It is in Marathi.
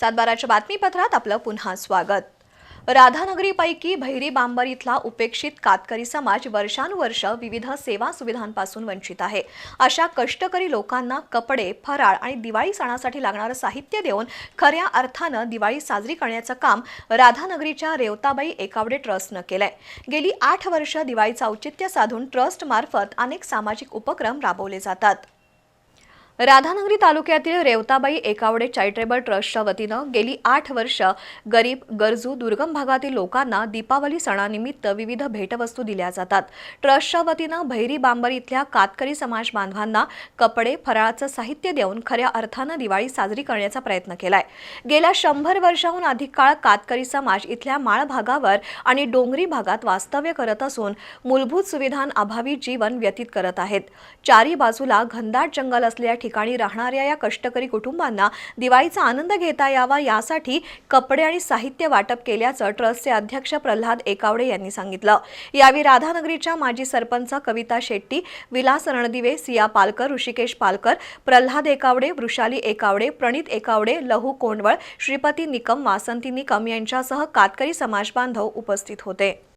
सातबाराच्या बातमीपत्रात आपलं पुन्हा स्वागत. राधानगरीपैकी भैरी बांबर इथला उपेक्षित कातकरी समाज वर्षानुवर्ष विविध सेवा सुविधांपासून वंचित आहे. अशा कष्टकरी लोकांना कपडे फराळ आणि दिवाळी सणासाठी लागणारं साहित्य देऊन खऱ्या अर्थानं दिवाळी साजरी करण्याचं काम राधानगरीच्या रेवताबाई एकावडे ट्रस्टनं केलंय. गेली आठ वर्ष दिवाळीचं औचित्य साधून ट्रस्टमार्फत अनेक सामाजिक उपक्रम राबवले जातात. राधानगरी तालुक्यातील रेवताबाई एकावडे चॅरिटेबल ट्रस्टच्या वतीनं गेली आठ वर्ष गरीब गरजू दुर्गम भागातील लोकांना दीपावली सणानिमित्त विविध भेटवस्तू दिल्या जातात. ट्रस्टच्या वतीनं भैरी बांबर इथल्या कातकरी समाज बांधवांना कपडे फराळाचं साहित्य देऊन खऱ्या अर्थानं दिवाळी साजरी करण्याचा प्रयत्न केलाय. गेल्या शंभर वर्षाहून अधिक काळ कातकरी समाज इथल्या माळ भागावर आणि डोंगरी भागात वास्तव्य करत असून मूलभूत सुविधांअभावी जीवन व्यतीत करत आहेत. चारी बाजूला घनदाट जंगल असल्या ठिकाणी राहणाऱ्या या कष्टकरी कुटुंबांना दिवाळीचा आनंद घेता यावा यासाठी कपडे आणि साहित्य वाटप केल्याचं ट्रस्टचे अध्यक्ष प्रल्हाद एकावडे यांनी सांगितलं. यावेळी राधानगरीच्या माजी सरपंच कविता शेट्टी विलास रणदिवे सिया पालकर ऋषिकेश पालकर प्रल्हाद एकावडे वृषाली एकावडे प्रणित एकावडे लहू कोंडवळ श्रीपती निकम वासंती निकम यांच्यासह कातकरी समाजबांधव उपस्थित होते.